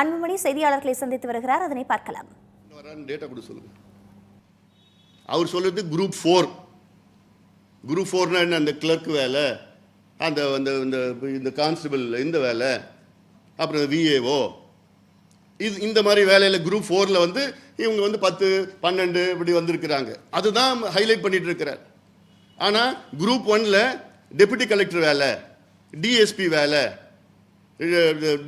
அன்புமணி செய்தியாளர்களை சந்தித்து வருகிறார். அதனை பார்க்கலாம். அவர் சொல்றது குரூப் ஃபோர் குரூப் ஃபோர்னா என்ன? அந்த கிளர்க் வேலை அந்த அந்த இந்த இந்த கான்ஸ்டபிள் இந்த வேலை அப்புறம் விஏஓ இது இந்த மாதிரி வேலையில் குரூப் ஃபோரில் வந்து இவங்க வந்து பத்து பன்னெண்டு இப்படி வந்திருக்கிறாங்க. அதுதான் ஹைலைட் பண்ணிட்டு இருக்கிறார். ஆனால் குரூப் ஒன்னில் டெபுட்டி கலெக்டர் வேலை டிஎஸ்பி வேலை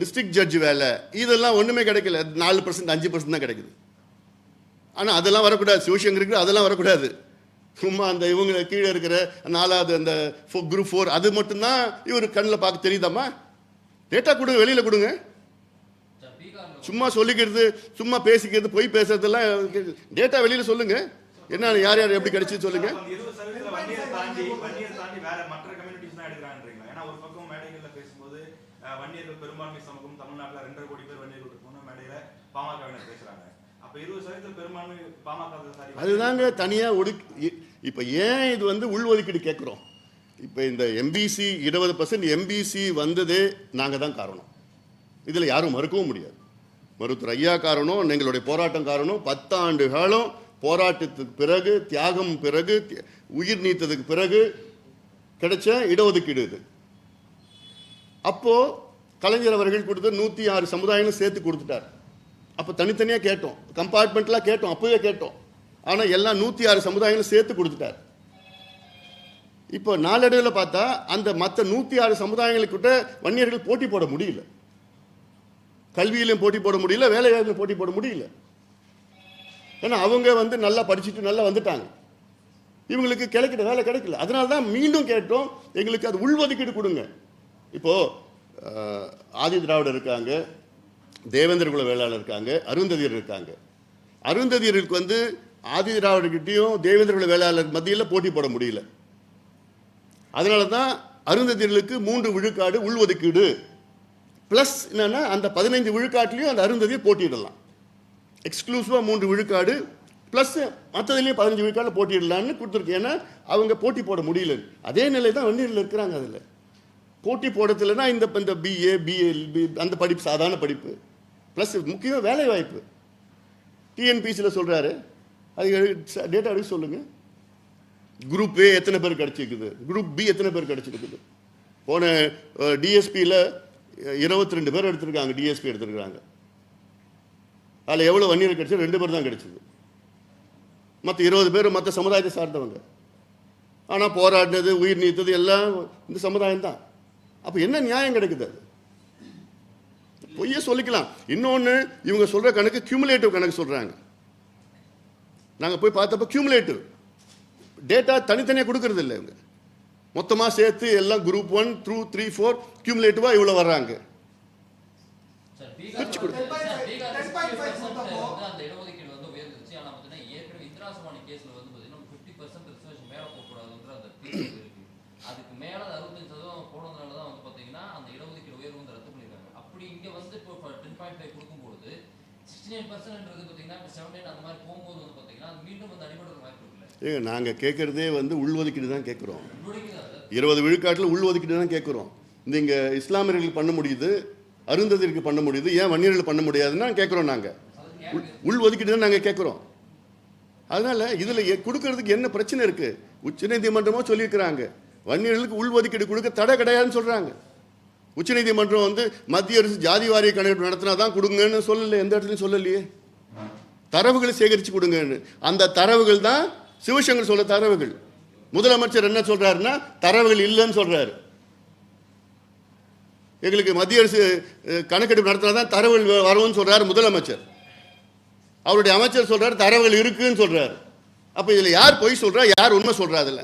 டிஸ்ட்ரிக்ட் ஜட்ஜ் வேலை. இதெல்லாம் ஒன்றுமே கிடைக்கல. நாலு பர்சன்ட் அஞ்சு பர்சன்ட் தான் கிடைக்குது. ஆனால் அதெல்லாம் வரக்கூடாது. சிவசங்கருக்கு அதெல்லாம் வரக்கூடாது. சும்மா அந்த இவங்க கீழே இருக்கிற நாலாவது அந்த ஃபோ குரூப் ஃபோர் அது மட்டும்தான் இவர் கண்ணில் பார்க்க தெரியுதாம்மா? டேட்டா கொடுங்க வெளியில் கொடுங்க. சும்மா சொல்லிக்கிறது சும்மா பேசிக்கிறது போய் பேசுறதெல்லாம் டேட்டா வெளியில் சொல்லுங்கள் என்ன யார் யார் எப்படி கிடைச்சு சொல்லுங்கள் அந்த இருபது சதவீதத்துல வன்னியர் தாண்டி வன்னியர் தாண்டி வேற மற்ற கம்யூனிட்டிஸ் தான் எடுக்கிறான்றீங்களா ஏன்னா ஒரு பக்கம் மேடைகள்ல பேசும்போது அஹ், வன்னியர்கள் பெரும்பான்மை சமூகம் தமிழ்நாட்டுல ரெண்டரை கோடி பேர் வன்னியர்கள் இருக்கணும் மேடையில பாமகவினர் பேசுறாங்க. அப்ப இருபது சதவீதம் பெரும்பான்மை பாமக அதுதாங்க தனியாக ஒடுக்கி இப்போ ஏன் இது வந்து உள்ஒதுக்கீடு கேட்குறோம் இப்போ இந்த எம்பிசி இருபது பர்சன்ட் எம்பிசி வந்ததே நாங்கள் தான் காரணம். இதில் யாரும் மறுக்கவும் முடியாது. மருத்துவர் ஐயா காரணம் எங்களுடைய போராட்டம் காரணம் பத்தாண்டு காலம் போராட்டத்துக்கு பிறகு தியாகம் பிறகு உயிர் நீத்ததுக்கு பிறகு கிடைச்ச இடஒதுக்கீடு இது. அப்போ கலைஞர் அவர்கள் கொடுத்த நூற்றி ஆறு சமுதாயங்களும் சேர்த்து கொடுத்துட்டார். அப்போ தனித்தனியாக கேட்டோம். கம்பார்ட்மெண்ட்லாம் கேட்டோம். அப்போவே கேட்டோம். ஆனால் எல்லாம் நூற்றி ஆறு சமுதாயங்களும் சேர்த்து கொடுத்துட்டார். இப்போ நாளடைவில் பார்த்தா அந்த மற்ற நூற்றி ஆறு சமுதாயங்களுக்கிட்ட வன்னியர்கள் போட்டி போட முடியல. கல்வியிலையும் போட்டி போட முடியல வேலைவாய்ப்பிலும் போட்டி போட முடியல. ஏன்னா அவங்க வந்து நல்லா படிச்சுட்டு நல்லா வந்துட்டாங்க. இவங்களுக்கு கிடைக்கிற வேலை கிடைக்கல. அதனால தான் மீண்டும் கேட்டோம் எங்களுக்கு அது உள்ஒதுக்கீடு கொடுங்க. இப்போது ஆதி திராவிடர் இருக்காங்க. தேவேந்திர குல வேளாளர் இருக்காங்க அருந்ததியர் இருக்காங்க. அருந்ததியருக்கு வந்து ஆதி திராவிடர்கிட்டையும் தேவேந்திர குல வேளாளர் மத்தியில் போட்டி போட முடியல. அதனால தான் அருந்ததியர்களுக்கு மூன்று விழுக்காடு உள்ஒதுக்கீடு. ப்ளஸ் என்னென்னா அந்த பதினைந்து விழுக்காட்டிலையும் அந்த அருந்ததியை போட்டியிடலாம். எக்ஸ்க்ளூசிவாக மூன்று விழுக்காடு ப்ளஸ் மற்றதுலேயும் பதினஞ்சு விழுக்காடு போட்டியிடலான்னு கொடுத்துருக்கு. ஏன்னா அவங்க போட்டி போட முடியல. அதே நிலை தான் வெந்நீரில் இருக்கிறாங்க அதில். போட்டி போடுறதுலனா இந்த இந்த பிஏ பிஎல் பி அந்த படிப்பு சாதாரண படிப்பு. ப்ளஸ் முக்கியமாக வேலை வாய்ப்பு டிஎன்பிசியில் சொல்கிறாரு அது டேட்டா எடுத்து சொல்லுங்கள் குரூப் ஏ எத்தனை பேர் கிடச்சிருக்குது? குரூப் பி எத்தனை பேர் கிடச்சிருக்குது? போன டிஎஸ்பியில் இருபத்தி ரெண்டு பேர் எடுத்திருக்காங்க டிஎஸ்பி எடுத்திருக்காங்க அதில் எவ்வளோ வன்னியர் கிடைச்சது? ரெண்டு பேர் தான் கிடச்சிது. மற்ற இருபது பேர் மற்ற சமுதாயத்தை சார்ந்தவங்க. ஆனால் போராடினது உயிர் நீத்தது எல்லாம் இந்த சமுதாயம் தான் அப்போ என்ன நியாயம் கிடைக்குது அது? பொய்ய சொல்லிக்கலாம். இன்னொன்று இவங்க சொல்கிற கணக்கு கியூமுலேட்டிவ் கணக்கு சொல்கிறாங்க நாங்கள் போய் பார்த்தப்ப கியூமுலேட்டிவ் டேட்டா தனித்தனியாக கொடுக்கறது இல்லை இவங்க. மொத்தமாக சேர்த்து எல்லாம் group one through three four கியூமுலேட்டிவாக இவ்வளோ வர்றாங்க. சார், பிரிச்சு கொடு. பீகார் சார், பீகார் 60% வந்து அந்த இடஒதுக்கீடு வந்து உயர்ந்துச்சு. ஆனா பாத்தீங்கன்னா, ஏற்கனவே இந்திரா சமானி கேஸ்ல வந்து பாத்தீங்கன்னா 50% reservation மேல போகக்கூடாதுன்ற அந்த தீர்ப்பு இருக்கு. அதுக்கு மேல அது 65% சதவீதம் போனதுனால தான் வந்து பாத்தீங்கன்னா, அந்த இடஒதுக்கீடு உயர்வு வந்து ரத்து பண்ணிருக்காங்க. அப்படி இங்க வந்து இப்போ 10.5 கொடுக்கும்போது 69% பாத்தீங்கன்னா, இப்ப 79 அந்த மாதிரி போகும்போது வந்து பாத்தீங்கன்னா, அது மீண்டும் வந்து அடிபடுறதுக்கு வாய்ப்பு இருக்குல்ல? ஏங்க நாங்கள் கேட்குறதே வந்து உள்ஒதுக்கீடு தான் கேட்குறோம் இருபது விழுக்காட்டில் உள்ஒதுக்கீடு தான் கேட்குறோம் இந்த இங்கே இஸ்லாமியர்களுக்கு பண்ண முடியுது அருந்ததிற்கு பண்ண முடியுது ஏன் வன்னியர்கள் பண்ண முடியாதுன்னு கேட்குறோம் நாங்கள் உள் உள்ஒதுக்கீடு தான் நாங்கள் கேட்குறோம் அதனால் இதில் கொடுக்கறதுக்கு என்ன பிரச்சனை இருக்குது உச்சநீதிமன்றமோ சொல்லியிருக்கிறாங்க. வன்னியர்களுக்கு உள்ஒதுக்கீடு கொடுக்க தடை கிடையாதுன்னு சொல்கிறாங்க உச்சநீதிமன்றம் வந்து மத்திய அரசு ஜாதி வாரிய கணக்கெடுப்பு நடத்தினா தான் கொடுங்கன்னு சொல்லலை எந்த இடத்துலையும் சொல்லலையே. தரவுகளை சேகரித்து கொடுங்கன்னு. அந்த தரவுகள் தான் சிவசங்கர் சொல்ல தரவுகள். முதலமைச்சர் என்ன சொல்கிறாருன்னா தரவுகள் இல்லைன்னு சொல்கிறாரு எங்களுக்கு மத்திய அரசு கணக்கெடுப்பு நடத்தினா தான் தரவுகள் வரும்னு சொல்கிறார் முதலமைச்சர். அவருடைய அமைச்சர் சொல்கிறார் தரவுகள் இருக்குன்னு சொல்கிறார் அப்போ இதில் யார் பொய் சொல்கிறா யார் உண்மை சொல்கிறா அதில்?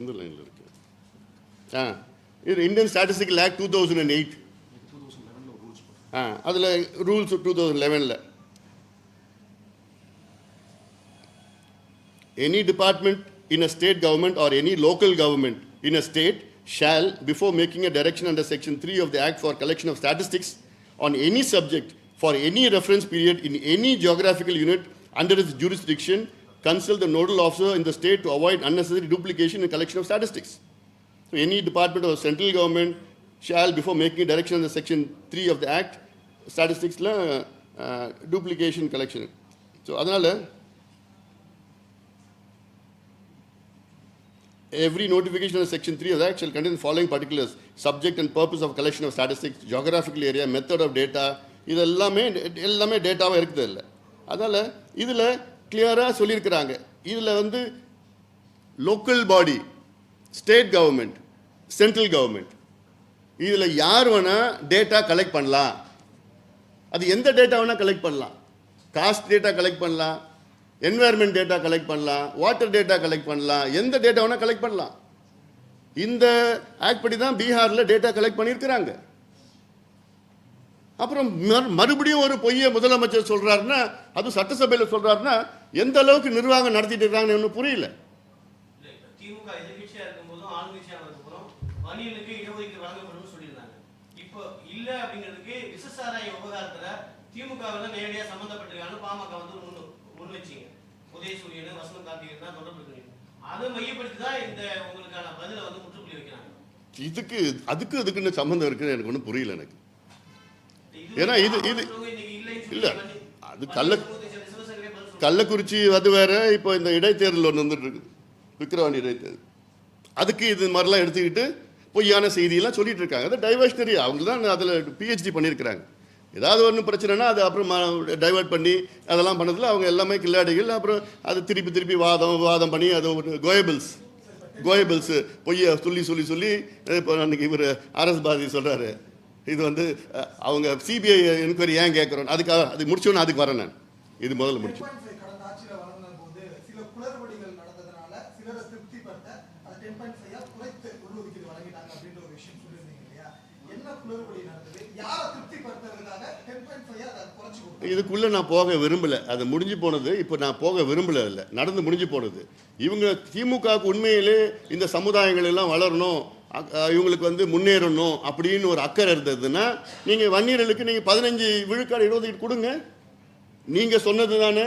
இந்த லைன்ல இருக்கு ஆ இது Indian statistical act two thousand and eight ஆ அதில் ரூல்ஸ் டூ தௌசண்ட் லெவனில் any department in a state government or any local government in a state shall, before making a direction under section 3 of the Act for collection of statistics on any subject for any reference period in any geographical unit under its jurisdiction, consult the nodal officer in the state to avoid unnecessary duplication and collection of statistics. So any department of central government, shall before making direction அந்த section three of the act uh, duplication collection. So அதனால் Every notification under section 3 of the act shall contain the following particulars, subject and purpose of collection of statistics, geographical area, method of data, இது எல்லாமே எல்லாமே டேட்டாவாக இருக்குது இல்லை அதனால் இதில் கிளியராக சொல்லியிருக்கிறாங்க. இதில் வந்து local body state government central government இதில் யார் வேணால் டேட்டா கலெக்ட் பண்ணலாம். அது எந்த டேட்டா வேணால் கலெக்ட் பண்ணலாம். காஸ்ட் டேட்டா கலெக்ட் பண்ணலாம். என்வாயர்மெண்ட் டேட்டா கலெக்ட் பண்ணலாம். வாட்டர் டேட்டா கலெக்ட் பண்ணலாம். எந்த டேட்டா வேணால் கலெக்ட் பண்ணலாம். இந்த ஆக்ட் படி தான் பீகாரில் டேட்டா கலெக்ட் பண்ணியிருக்கிறாங்க. அப்புறம் மறு- மறுபடியும் ஒரு பொய்யை முதலமைச்சர் சொல்கிறாருன்னா அது சட்டசபையில் சொல்கிறாருன்னா எந்த அளவுக்கு நிர்வாகம் நடத்திட்டு இருக்காங்கன்னு ஒன்றும் புரியல. இதுக்கு அதுக்கு அதுக்குன்னு சம்மந்தம் இருக்குன்னு எனக்கு ஒன்றும் புரியல எனக்கு. ஏன்னா இது- இது- இல்ல, அது கள்ள- கள்ளக்குறிச்சி அது வேற இப்போ இந்த இடைத்தேர்தல் ஒன்று வந்துட்டு இருக்குது விக்கிரவாண்டி இடைத்தேர்தல். அதுக்கு இது மாதிரிலாம் எடுத்துக்கிட்டு பொய்யான செய்தியெல்லாம் சொல்லிட்டு இருக்காங்க அது டைவர்ஷனரி அவங்க தான் அதில் பிஹெச்டி பண்ணியிருக்கிறாங்க. ஏதாவது ஒன்று பிரச்சனைனா அது அப்புறம் டைவர்ட் பண்ணி அதெல்லாம் பண்ணதில் அவங்க எல்லாமே கில்லாடிகள் அப்புறம் அது திருப்பி திருப்பி வாதம் வாதம் பண்ணி அது ஒரு கோயபிள்ஸ் கோயபிள்ஸ் பொய்யை சொல்லி சொல்லி சொல்லி இப்போ அன்றைக்கி இவர் ஆர்எஸ் பாரதி சொல்கிறாரு இது வந்து அவங்க சிபிஐ என்கொயரி ஏன் கேட்குறோம் அதுக்காக அது முடிச்சோன்னு அதுக்கு வரேன் நான். இது முதல்ல முடிச்சு 10.5 கடந்த ஆட்சியில வழங்கின போது சில குளறுபடிகள் நடந்ததுனால சிலரை திருப்திப்படுத்த அதை டென் பாயிண்ட் ஃபைவ் குறைத்து உள்ஒதுக்கீடு வழங்கிட்டாங்க அப்படின்ற ஒரு விஷயம் சொல்லியிருந்தீங்க இல்லையா என்ன குளறுபடி நடந்தது யாரை திருப்திப்படுத்துறதுக்காக டென் பாயிண்ட் ஃபைவ் அதை குறைச்சு கொடுத்தாங்க இதுக்குள்ளே நான் போக விரும்பல. அது முடிஞ்சு போனது இப்போ நான் போக விரும்பலை இல்லை. நடந்து முடிஞ்சு போனது. இவங்க திமுகவுக்கு உண்மையிலே இந்த சமுதாயங்கள் எல்லாம் வளரணும் அ- இவங்களுக்கு வந்து முன்னேறணும் அப்படின்னு ஒரு அக்கறை இருந்ததுன்னா நீங்கள் வன்னியர்களுக்கு நீங்கள் பதினஞ்சு விழுக்காடு இடஒதுக்கீடு கொடுங்க. நீங்கள் சொன்னது தானே?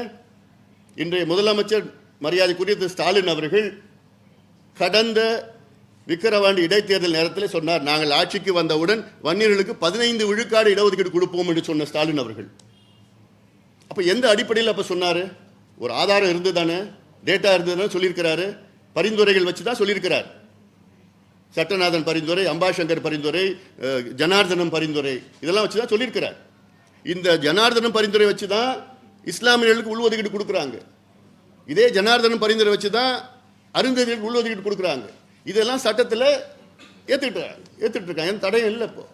இன்றைய முதலமைச்சர் மரியாதைக்குரிய திரு ஸ்டாலின் அவர்கள் கடந்த விக்கிரவாண்டி இடைத்தேர்தல் நேரத்தில் சொன்னார் நாங்கள் ஆட்சிக்கு வந்தவுடன் வன்னியர்களுக்கு பதினைந்து விழுக்காடு இடஒதுக்கீடு கொடுப்போம் என்று சொன்ன ஸ்டாலின் அவர்கள். அப்போ எந்த அடிப்படையில் அப்போ சொன்னார்? ஒரு ஆதாரம் இருந்து தானே டேட்டா இருந்ததுன்னு சொல்லியிருக்கிறாரு. பரிந்துரைகள் வச்சு தான் சொல்லியிருக்கிறார். சட்டநாதன் பரிந்துரை அம்பாசங்கர் பரிந்துரை ஜனார்தனம் பரிந்துரை இதெல்லாம் வச்சு தான் சொல்லியிருக்கிறார். இந்த ஜனார்தனம் பரிந்துரை வச்சு தான் இஸ்லாமியர்களுக்கு உள்ஒதுக்கீடு கொடுக்குறாங்க. இதே ஜனார்தனம் பரிந்துரை வச்சு தான் அருந்ததிகளுக்கு உள்ஒதுக்கீடு கொடுக்குறாங்க. இதெல்லாம் சட்டத்தில் ஏற்றுக்கிட்டு ஏற்றுட்டு இருக்காங்க. தடையும் இல்லை இப்போ.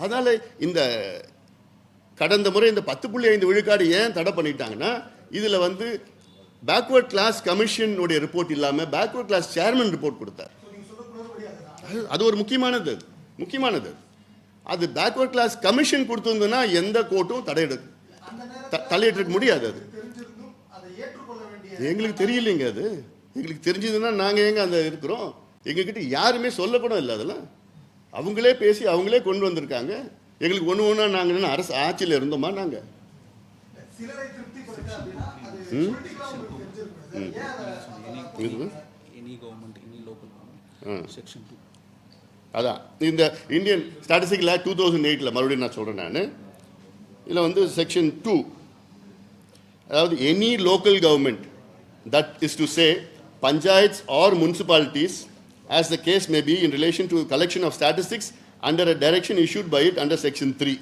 அதனால் இந்த கடந்த முறை இந்த பத்து புள்ளி ஐந்து விழுக்காடு ஏன் தடை பண்ணிட்டாங்கன்னா இதில் வந்து பேக்வர்ட் கிளாஸ் கமிஷனுடைய ரிப்போர்ட் இல்லாமல் பேக்வர்ட் கிளாஸ் சேர்மன் ரிப்போர்ட் கொடுத்தார். அது- அது ஒரு முக்கியமானது அது முக்கியமானது. அது. அது பேக்வர்ட் கிளாஸ் கமிஷன் கொடுத்துருந்ததுன்னா எந்த கோர்ட்டும் தடையிட த- தலையிட்டிருக்க முடியாது அது. எங்களுக்கு தெரியலைங்க அது. எங்களுக்கு தெரிஞ்சதுன்னா நாங்கள் எங்கே அந்த இருக்கிறோம்? எங்ககிட்ட யாருமே சொல்லப்படும் இல்லை அதெல்லாம். அவங்களே பேசி அவங்களே கொண்டு வந்திருக்காங்க. எங்களுக்கு ஒன்று ஒன்றா நாங்கள் என்ன அரசு ஆட்சியில் இருந்தோமா நாங்கள். அதான். இந்த இந்தியன் ஸ்டாட்டிஸ்டிக்கல் டூ தௌசண்ட் எயிட்டில் மறுபடியும் நான் சொல்கிறேன் நான். இதில் வந்து செக்ஷன் டூ அதாவது any local government that is to say panchayats or municipalities as the case may be in relation to collection of statistics under a direction issued by it under section three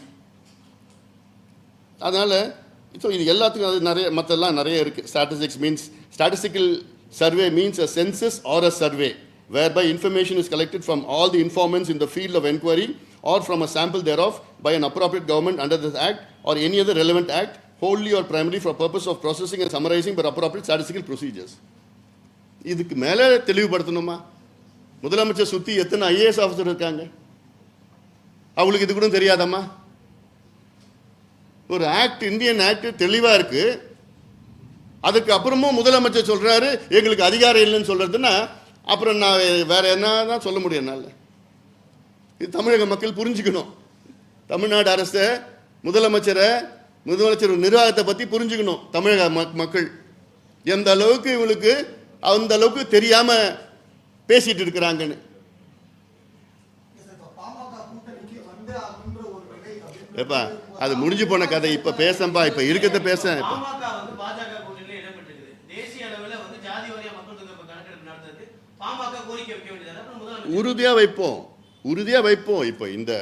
அதனால் so இது எல்லாத்துக்கும் அது நிறைய மற்றெல்லாம் நிறைய இருக்குது statistics means statistical survey means a census or a survey whereby information is collected from all the informants in the field of enquiry or from a sample thereof by an appropriate government under this act or any other relevant act wholly or primarily for purpose of processing and summarising per appropriate statistical procedures இதுக்கு மேலே தெளிவுபடுத்தணுமா முதலமைச்சர் சுற்றி எத்தனை IAS officer இருக்காங்க அவளுக்கு இது கூட தெரியாதம்மா. ஒரு ஆக்ட் இந்தியன் ஆக்ட் தெளிவாக இருக்கு. அதுக்கு அப்புறமும் முதலமைச்சர் சொல்றாரு எங்களுக்கு அதிகாரம் இல்லைன்னு சொல்றதுன்னா அப்புறம் நான் வேற என்ன தான் சொல்ல முடியும் என்னால். இது தமிழக மக்கள் புரிஞ்சுக்கணும். தமிழ்நாடு அரசை முதலமைச்சரை முதலமைச்சர் நிர்வாகத்தை பற்றி புரிஞ்சுக்கணும் தமிழக மக்- மக்கள். எந்த அளவுக்கு இவங்களுக்கு அந்த அளவுக்கு தெரியாமல் பேசிகிட்டு இருக்கிறாங்கன்னு. ஏப்பா அது முடிஞ்சு போன கதை. இப்ப பேசம்பா இப்ப இருக்கிறத பேச இப்ப. பாமக வந்து பாஜக கூட்டணியில இடம்பெற்றிருக்குது தேசிய அளவில் வந்து ஜாதி வாரியா மக்கள் தொகை கணக்கெடுப்பு நடத்துறதுக்கு பாமக கோரிக்கை வைக்க வேண்டியது அப்புறம் முதலமைச்சர் உறுதியா வைப்போம். உறுதியா வைப்போம். இப்போ இந்த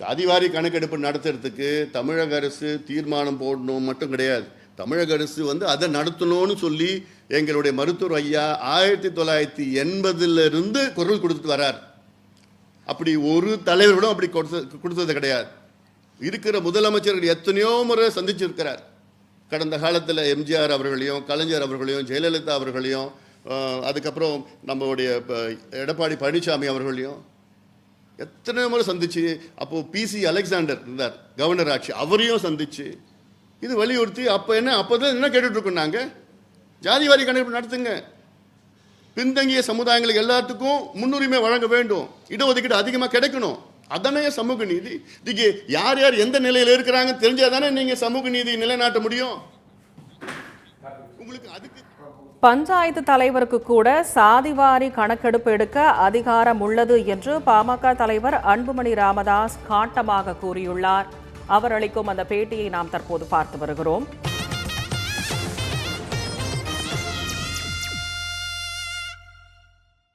சாதிவாரி கணக்கெடுப்பு நடத்துறதுக்கு தமிழக அரசு தீர்மானம் போடணும் மட்டும் கிடையாது. தமிழக அரசு வந்து அதை நடத்தணும்னு சொல்லி எங்களுடைய மருத்துவர் ஐயா ஆயிரத்தி தொள்ளாயிரத்தி எண்பதுல இருந்து குரல் கொடுத்துட்டு வரார். அப்படி ஒரு தலைவர்களும் அப்படி கொடுத்த கொடுத்தது கிடையாது. இருக்கிற முதலமைச்சர்கள் எத்தனையோ முறை சந்திச்சிருக்கிறார். கடந்த காலத்தில் எம்ஜிஆர் அவர்களையும் கலைஞர் அவர்களையும் ஜெயலலிதா அவர்களையும் அதுக்கப்புறம் நம்மளுடைய எடப்பாடி பழனிசாமி அவர்களையும் எத்தனை முறை சந்திச்சு அப்போது பிசி அலெக்சாண்டர் இருந்தார் கவர்னர் ஆட்சி அவரையும் சந்திச்சு இது வலியுறுத்தி அப்போ என்ன அப்போ தான் என்ன கேட்டுட்ருக்கோம் நாங்கள் நாங்கள் ஜாதிவாரி கணக்கெடுப்பு நடத்துங்க. பின்தங்கிய சமுதாயங்களுக்கு எல்லாத்துக்கும் முன்னுரிமை வழங்க வேண்டும். இடஒதுக்கீடு அதிகமாக கிடைக்கணும். அதனே சமூக நீதி? இதுக்கு யார் யார் எந்த நிலையில் இருக்கிறாங்கன்னு தெரிஞ்சாதானே நீங்க சமூக நீதி நிலைநாட்ட முடியும். உங்களுக்கு அதுக்கு பஞ்சாயத்து தலைவருக்கு கூட சாதிவாரி கணக்கெடுப்பு எடுக்க அதிகாரம் உள்ளது என்று பாமக தலைவர் அன்புமணி ராமதாஸ் காட்டமாக கூறியுள்ளார். அவர் அளிக்கும் அந்த பேட்டியை நாம் தற்போது பார்த்து வருகிறோம்.